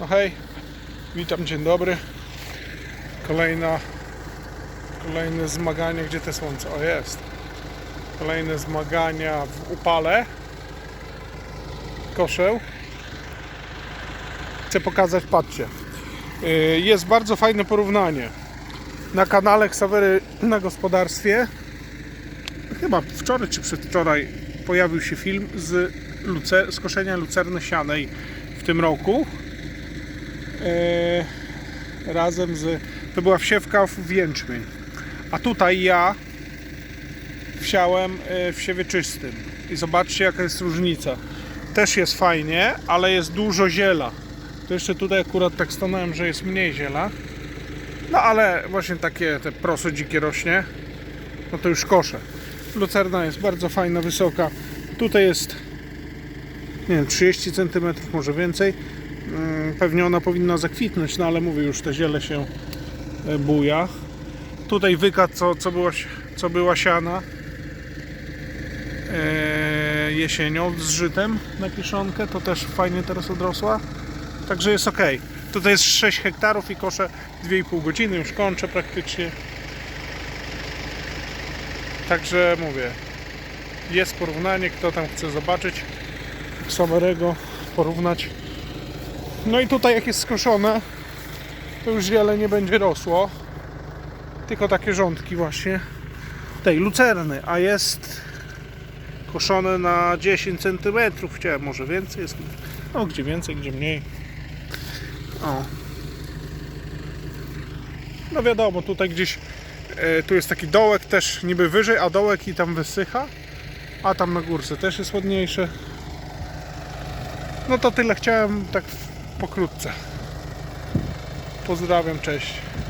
No hej, witam, dzień dobry. Kolejna, kolejne zmaganie, gdzie te słońce? O jest. Kolejne zmagania w upale. Koszeł. Chcę pokazać, patrzcie. Yy, Jest bardzo fajne porównanie. Na kanale Ksawery na gospodarstwie chyba wczoraj czy przedwczoraj pojawił się film z, luce, z koszenia lucerny sianej w tym roku. E, razem z. To była wsiewka w jęczmień. A tutaj ja wsiałem e, w siewie czystym. I zobaczcie jaka jest różnica. Też jest fajnie, ale jest dużo ziela. To jeszcze tutaj akurat tak stanąłem, że jest mniej ziela. No ale właśnie takie te proso dzikie rośnie. No to już kosze. Lucerna jest bardzo fajna, wysoka. Tutaj jest nie wiem, 30 cm, może więcej. Mm, Pewnie ona powinna zakwitnąć, no ale mówię, już te ziele się e, buja. Tutaj wykaz, co, co, była, co była siana e, jesienią z żytem na kiszonkę, to też fajnie teraz odrosła. Także jest ok. Tutaj jest 6 hektarów i koszę 2,5 godziny, już kończę praktycznie. Także mówię, jest porównanie, kto tam chce zobaczyć Xaverego, porównać. No i tutaj jak jest skoszone, to już ziele nie będzie rosło, tylko takie rządki właśnie tej lucerny, a jest koszone na 10 cm, chciałem może więcej, jest, no gdzie więcej, gdzie mniej. O. No wiadomo, tutaj gdzieś e, tu jest taki dołek też niby wyżej, a dołek i tam wysycha, a tam na górce też jest ładniejsze. No to tyle chciałem tak pokrótce. Pozdrawiam, cześć.